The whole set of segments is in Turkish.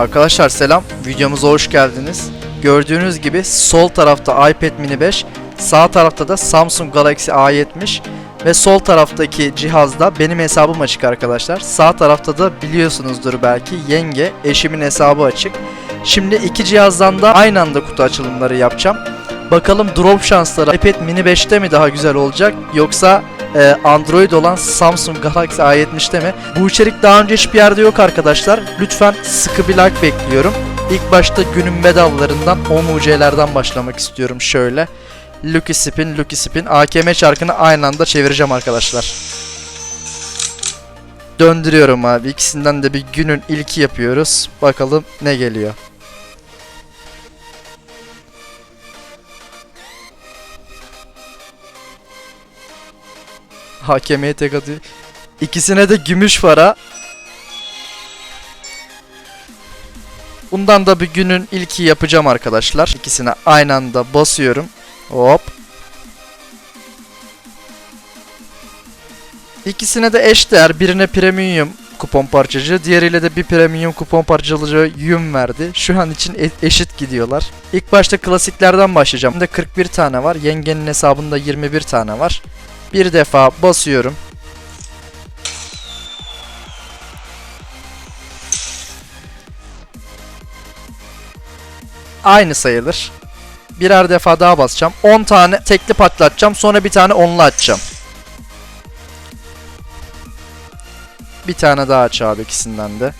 Arkadaşlar selam, videomuza hoş geldiniz. Gördüğünüz gibi sol tarafta iPad mini 5, sağ tarafta da Samsung Galaxy A70 ve sol taraftaki cihazda benim hesabım açık arkadaşlar. Sağ tarafta da biliyorsunuzdur belki yenge, eşimin hesabı açık. Şimdi iki cihazdan da aynı anda kutu açılımları yapacağım. Bakalım drop şansları iPad mini 5'te mi daha güzel olacak yoksa e, Android olan Samsung Galaxy A70'te mi? Bu içerik daha önce hiçbir yerde yok arkadaşlar. Lütfen sıkı bir like bekliyorum. İlk başta günün bedavalarından OMUC'lerden başlamak istiyorum şöyle. Lucky Spin, Lucky Spin. AKM çarkını aynı anda çevireceğim arkadaşlar. Döndürüyorum abi. İkisinden de bir günün ilki yapıyoruz. Bakalım ne geliyor. Hakemeye tek atıyor. İkisine de gümüş para. Bundan da bir günün ilki yapacağım arkadaşlar. İkisine aynı anda basıyorum. Hop. İkisine de eş değer. Birine premium kupon parçacı, diğeriyle de bir premium kupon parçacılığı yüm verdi. Şu an için e- eşit gidiyorlar. İlk başta klasiklerden başlayacağım. Bunda 41 tane var. Yengenin hesabında 21 tane var. Bir defa basıyorum. Aynı sayılır. Birer defa daha basacağım. 10 tane tekli patlatacağım. Sonra bir tane onlu açacağım. Bir tane daha aç abi ikisinden de.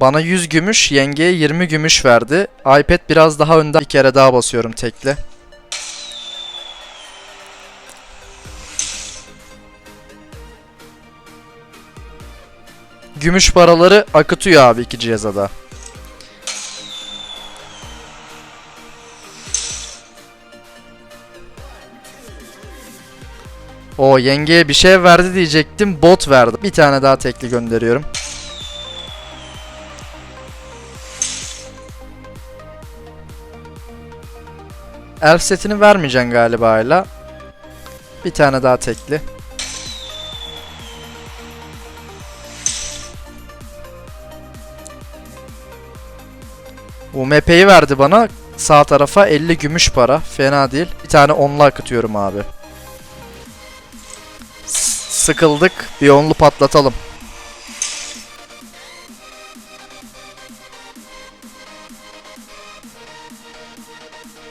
Bana 100 gümüş, yengeye 20 gümüş verdi. iPad biraz daha önde. Bir kere daha basıyorum tekle. Gümüş paraları akıtıyor abi iki cihaza da. O yengeye bir şey verdi diyecektim. Bot verdi. Bir tane daha tekli gönderiyorum. Elf setini vermeyeceksin galiba hala. Bir tane daha tekli. UMP'yi verdi bana. Sağ tarafa 50 gümüş para. Fena değil. Bir tane onlu akıtıyorum abi. S- sıkıldık. Bir onlu patlatalım.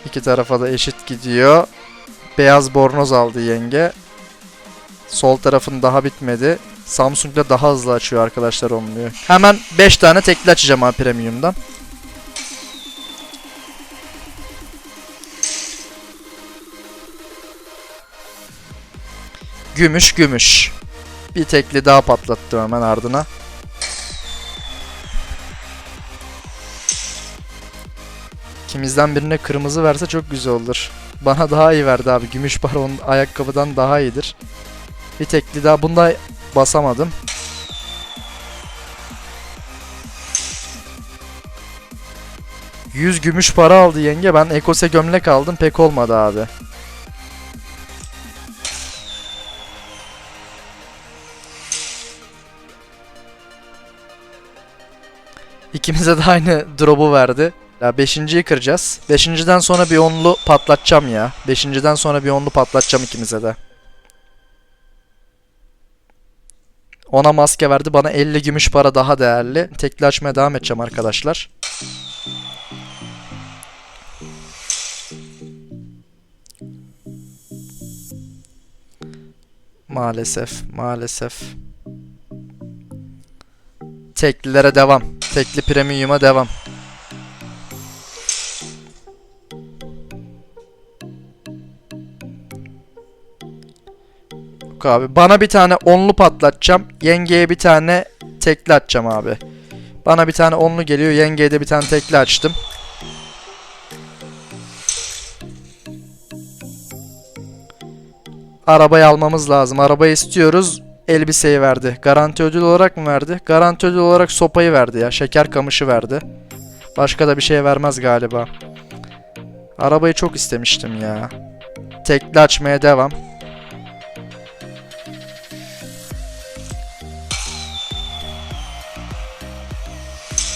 İki tarafa da eşit gidiyor. Beyaz bornoz aldı yenge. Sol tarafın daha bitmedi. Samsung'da daha hızlı açıyor arkadaşlar onluyu. Hemen 5 tane tekli açacağım abi premium'dan. Gümüş gümüş. Bir tekli daha patlattım hemen ardına. İkimizden birine kırmızı verse çok güzel olur. Bana daha iyi verdi abi. Gümüş baron ayakkabıdan daha iyidir. Bir tekli daha. Bunda basamadım. Yüz gümüş para aldı yenge. Ben ekose gömlek aldım. Pek olmadı abi. İkimize de aynı drop'u verdi. Ya beşinciyi kıracağız. Beşinciden sonra bir onlu patlatacağım ya. Beşinciden sonra bir onlu patlatacağım ikimize de. Ona maske verdi. Bana 50 gümüş para daha değerli. Tekli açmaya devam edeceğim arkadaşlar. Maalesef, maalesef. Teklilere devam. Tekli premium'a devam. Abi. Bana bir tane onlu patlatacağım. Yengeye bir tane tekli atacağım abi. Bana bir tane onlu geliyor. Yengeye de bir tane tekli açtım. Arabayı almamız lazım. Arabayı istiyoruz. Elbiseyi verdi. Garanti ödül olarak mı verdi? Garanti ödül olarak sopayı verdi ya. Şeker kamışı verdi. Başka da bir şey vermez galiba. Arabayı çok istemiştim ya. Tekli açmaya devam.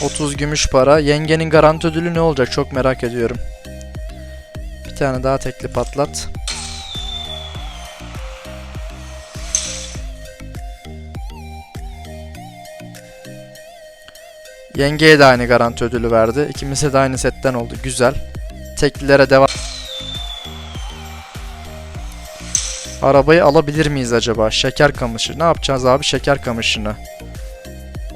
30 gümüş para. Yengenin garanti ödülü ne olacak çok merak ediyorum. Bir tane daha tekli patlat. Yengeye de aynı garanti ödülü verdi. İkimize de aynı setten oldu. Güzel. Teklilere devam. Arabayı alabilir miyiz acaba? Şeker kamışı. Ne yapacağız abi şeker kamışını?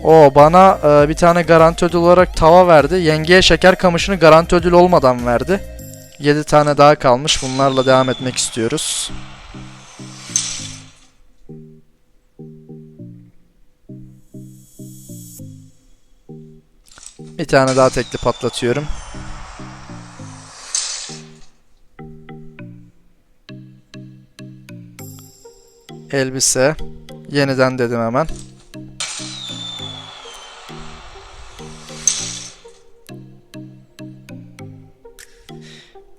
O bana e, bir tane garanti ödül olarak tava verdi. Yengeye şeker kamışını garanti ödül olmadan verdi. 7 tane daha kalmış. Bunlarla devam etmek istiyoruz. Bir tane daha tekli patlatıyorum. Elbise. Yeniden dedim hemen.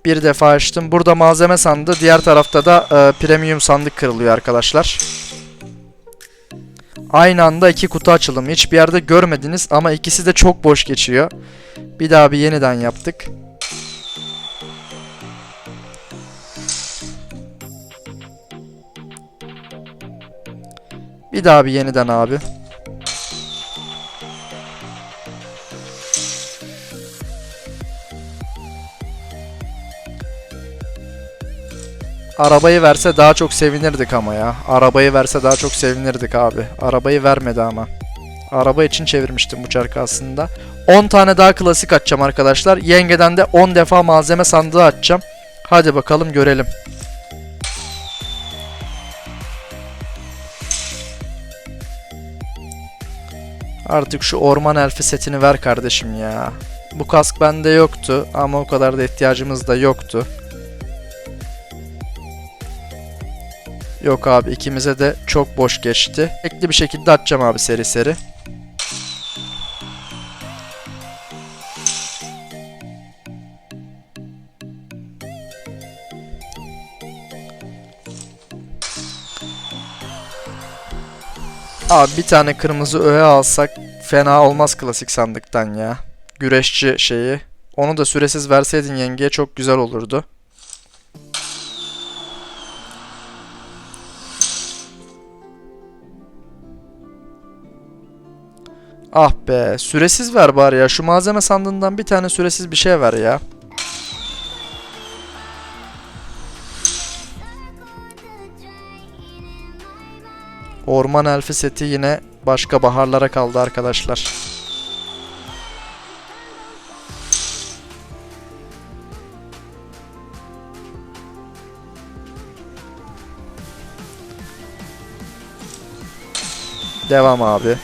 Bir defa açtım. Burada malzeme sandı. Diğer tarafta da e, premium sandık kırılıyor arkadaşlar. Aynı anda iki kutu açılımı. Hiçbir yerde görmediniz ama ikisi de çok boş geçiyor. Bir daha bir yeniden yaptık. Bir daha bir yeniden abi. Arabayı verse daha çok sevinirdik ama ya. Arabayı verse daha çok sevinirdik abi. Arabayı vermedi ama. Araba için çevirmiştim bu çarkı aslında. 10 tane daha klasik açacağım arkadaşlar. Yengeden de 10 defa malzeme sandığı açacağım. Hadi bakalım görelim. Artık şu orman elfi setini ver kardeşim ya. Bu kask bende yoktu ama o kadar da ihtiyacımız da yoktu. Yok abi ikimize de çok boş geçti. Ekli bir şekilde atacağım abi seri seri. Abi bir tane kırmızı öğe alsak fena olmaz klasik sandıktan ya. Güreşçi şeyi. Onu da süresiz verseydin yengeye çok güzel olurdu. Ah be, süresiz ver bari ya. Şu malzeme sandığından bir tane süresiz bir şey ver ya. Orman elfi seti yine başka baharlara kaldı arkadaşlar. Devam abi.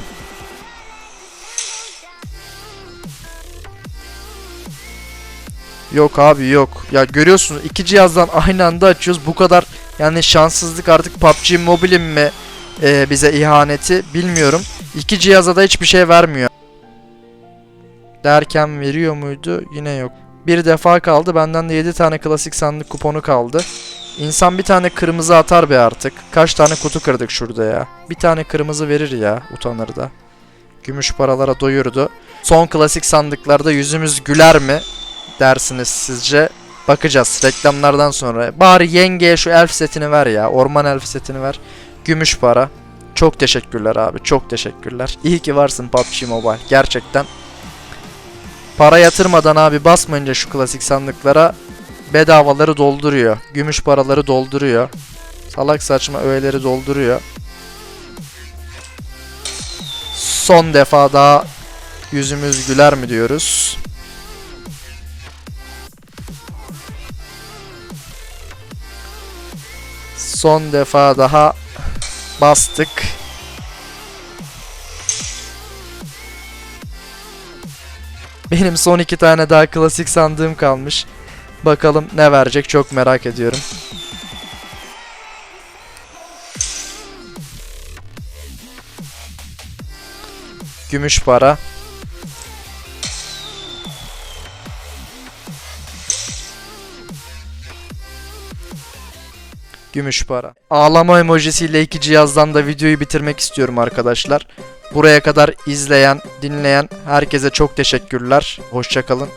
Yok abi yok. Ya görüyorsunuz iki cihazdan aynı anda açıyoruz. Bu kadar yani şanssızlık artık PUBG Mobile'in mi e, bize ihaneti bilmiyorum. İki cihaza da hiçbir şey vermiyor. Derken veriyor muydu? Yine yok. Bir defa kaldı. Benden de 7 tane klasik sandık kuponu kaldı. İnsan bir tane kırmızı atar be artık. Kaç tane kutu kırdık şurada ya. Bir tane kırmızı verir ya. Utanır da. Gümüş paralara doyurdu. Son klasik sandıklarda yüzümüz güler mi? Dersiniz sizce? Bakacağız reklamlardan sonra. Bari yengeye şu elf setini ver ya. Orman elf setini ver. Gümüş para. Çok teşekkürler abi. Çok teşekkürler. İyi ki varsın PUBG Mobile. Gerçekten. Para yatırmadan abi basmayınca şu klasik sandıklara bedavaları dolduruyor. Gümüş paraları dolduruyor. Salak saçma öğeleri dolduruyor. Son defa daha yüzümüz güler mi diyoruz. Son defa daha bastık. Benim son iki tane daha klasik sandığım kalmış. Bakalım ne verecek çok merak ediyorum. Gümüş para. Gümüş para. Ağlama emojisiyle iki cihazdan da videoyu bitirmek istiyorum arkadaşlar. Buraya kadar izleyen, dinleyen herkese çok teşekkürler. Hoşçakalın.